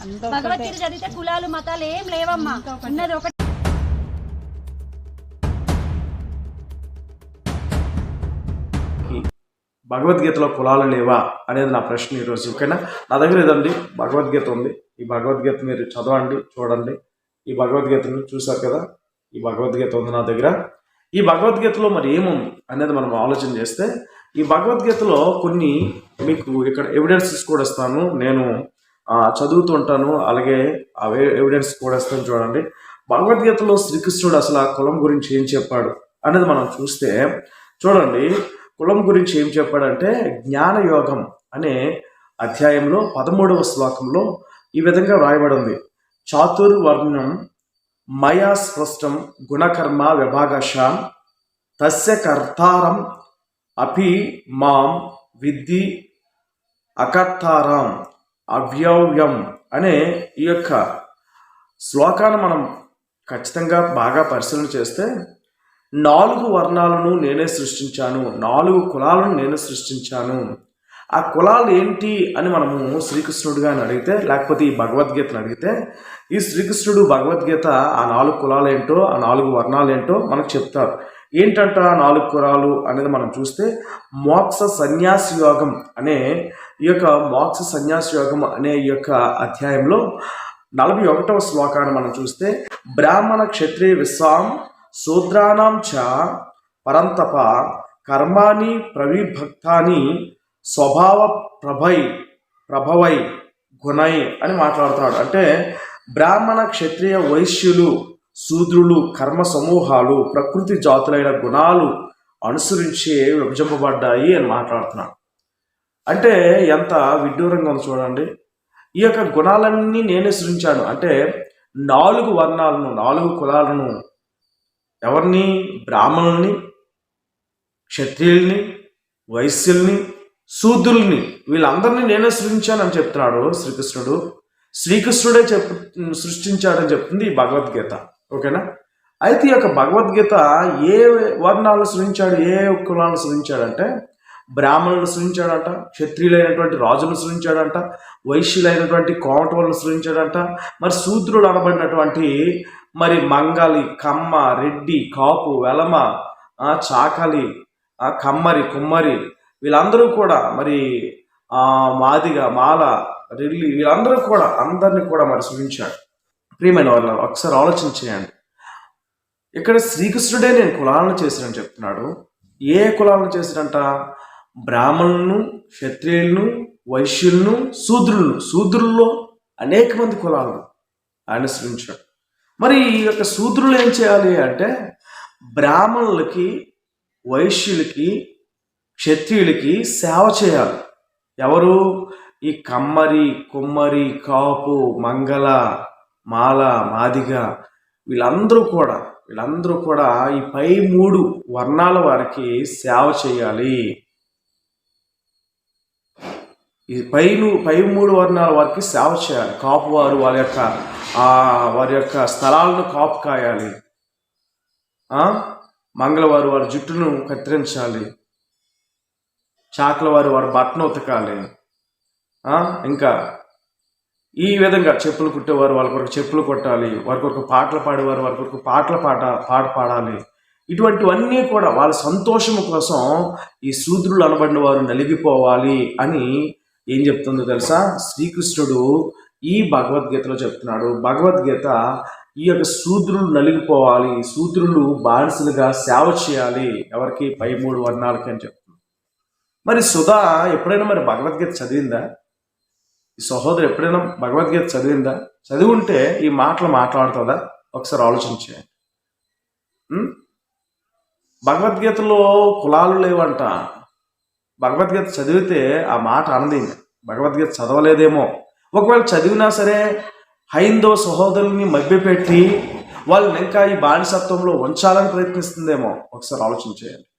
భగవద్గీత చదివితే కులాలు మతాలు ఏం లేవమ్మా. ఉన్నది ఒకటి. భగవద్గీతలో కులాలు లేవా అనేది నా ప్రశ్న ఈరోజు ఓకేనా? నా దగ్గర ఇదండి భగవద్గీత ఉంది. ఈ భగవద్గీత మీరు చదవండి చూడండి. ఈ భగవద్గీతను చూసారు కదా? ఈ భగవద్గీత ఉంది నా దగ్గర. ఈ భగవద్గీతలో మరి ఏముంది అనేది మనం ఆలోచన చేస్తే ఈ భగవద్గీతలో కొన్ని మీకు ఇక్కడ ఎవిడెన్సెస్ కూడా ఇస్తాను. నేను చదువుతూ ఉంటాను. అలాగే అవే ఎవిడెన్స్ కూడా ఇస్తాను చూడండి. భగవద్గీతలో శ్రీకృష్ణుడు అసలు ఆ కులం గురించి ఏం చెప్పాడు అనేది మనం చూస్తే చూడండి. కులం గురించి ఏం చెప్పాడంటే జ్ఞానయోగం అనే అధ్యాయంలో పదమూడవ శ్లోకంలో ఈ విధంగా వ్రాయబడి ఉంది. చాతుర్వర్ణం మయా స్పష్టం గుణకర్మ విభాగశాం తస్య కర్తారం అపి మాం విద్ది అకర్తారాం అవ్యవ్యం అనే ఈ యొక్క శ్లోకాన్ని మనం ఖచ్చితంగా బాగా పరిశీలన చేస్తే నాలుగు వర్ణాలను నేనే సృష్టించాను నాలుగు కులాలను నేను సృష్టించాను. ఆ కులాలు ఏంటి అని మనము శ్రీకృష్ణుడిగా అని అడిగితే లేకపోతే ఈ భగవద్గీతను అడిగితే ఈ శ్రీకృష్ణుడు భగవద్గీత ఆ నాలుగు కులాలు ఏంటో ఆ నాలుగు వర్ణాలు ఏంటో మనకు చెప్తారు. ఏంటంట ఆ నాలుగు కురాలు అనేది మనం చూస్తే మోక్ష సన్యాస యోగం అనే ఈ యొక్క మోక్ష సన్యాస యోగం అనే ఈ యొక్క అధ్యాయంలో నలభై ఒకటవ శ్లోకాన్ని మనం చూస్తే బ్రాహ్మణ క్షత్రియ విశ్వాం శూద్రాణం చ పరంతప కర్మాణి ప్రవిభక్తాని స్వభావ ప్రభై ప్రభవై గుణై అని మాట్లాడుతున్నాడు. అంటే బ్రాహ్మణ క్షత్రియ వైశ్యులు శూద్రులు కర్మ సమూహాలు ప్రకృతి జాతులైన గుణాలు అనుసరించే విభజింపబడ్డాయి అని మాట్లాడుతున్నాడు. అంటే ఎంత విడ్డూరంగా ఉంది చూడండి. ఈ యొక్క గుణాలన్నీ నేనే సృజించాను. అంటే నాలుగు వర్ణాలను నాలుగు కులాలను ఎవరిని? బ్రాహ్మణుల్ని క్షత్రియుల్ని వైశ్యుల్ని శూద్రుల్ని వీళ్ళందరినీ నేనే సృష్టించానని చెప్తున్నాడు శ్రీకృష్ణుడు. శ్రీకృష్ణుడే చెప్ సృష్టించాడని చెప్తుంది ఈ భగవద్గీత. ఓకేనా? అయితే ఈ యొక్క భగవద్గీత ఏ వర్ణాలను సృష్టించాడు ఏ కులాలను సృజించాడంటే బ్రాహ్మణులను సృష్టించాడంట క్షత్రియులైనటువంటి రాజులను సృష్టించాడంట వైశ్యులైనటువంటి కోమటోళ్ళను సృష్టించాడంట మరి శూద్రుడు అనబడినటువంటి మరి మంగలి కమ్మ రెడ్డి కాపు వెలమ చాకలి కమ్మరి కుమ్మరి వీళ్ళందరూ కూడా మరి మాదిగ మాల రెల్లి వీళ్ళందరూ కూడా అందరినీ కూడా మరి సృష్టించాడు ప్రియమైన వాళ్ళ ఒకసారి ఆలోచన చేయండి. ఇక్కడ శ్రీకృష్ణుడే నేను కులాలను చేశానని చెప్తున్నాడు. ఏ కులాలను చేశాడంట? బ్రాహ్మణులను క్షత్రియులను వైశ్యులను శూద్రులను. శూద్రుల్లో అనేక మంది కులాలను ఆయన సృష్టించాడు మరి ఈ యొక్క శూద్రులు ఏం చేయాలి అంటే బ్రాహ్మణులకి వైశ్యులకి క్షత్రియులకి సేవ చేయాలి. ఎవరు? ఈ కమ్మరి కుమ్మరి కాపు మంగళ మాల మాదిగ వీళ్ళందరూ కూడా వీళ్ళందరూ కూడా ఈ పై మూడు వర్ణాల వారికి సేవ చేయాలి. ఈ పైను పై మూడు వర్ణాల వారికి సేవ చేయాలి. కాపు వారు వారి యొక్క వారి యొక్క స్థలాలను కాపు కాయాలి. మంగళవారు వారి జుట్టును కత్తిరించాలి. చాకల వారు వారి బట్టను ఉతకాలి. ఇంకా ఈ విధంగా చెప్పులు కుట్టేవారు వాళ్ళ కొరకు చెప్పులు కొట్టాలి వారి కొరకు పాటలు పాడేవారు వారి కొరకు పాటలు పాట పాట పాడాలి. ఇటువంటివన్నీ కూడా వాళ్ళ సంతోషం కోసం ఈ శూద్రులు అనబడిన వారు నలిగిపోవాలి అని ఏం చెప్తుందో తెలుసా? శ్రీకృష్ణుడు ఈ భగవద్గీతలో చెప్తున్నాడు. భగవద్గీత ఈ యొక్క శూద్రులు నలిగిపోవాలి శూద్రులు బానిసలుగా సేవ చేయాలి. ఎవరికి? పై మూడు వర్ణాలకి అని చెప్తుంది. మరి సుధా ఎప్పుడైనా మరి భగవద్గీత చదివిందా? ఈ సహోదరు ఎప్పుడైనా భగవద్గీత చదివిందా? చదివి ఉంటే ఈ మాటలు మాట్లాడుతుందా? ఒకసారి ఆలోచించేయండి భగవద్గీతలో కులాలు లేవంట. భగవద్గీత చదివితే ఆ మాట అనది భగవద్గీత చదవలేదేమో. ఒకవేళ చదివినా సరే హైందవ సహోదరుల్ని మభ్యపెట్టి వాళ్ళని ఇంకా ఈ బానిసత్వంలో ఉంచాలని ప్రయత్నిస్తుందేమో? ఒకసారి ఆలోచించేయండి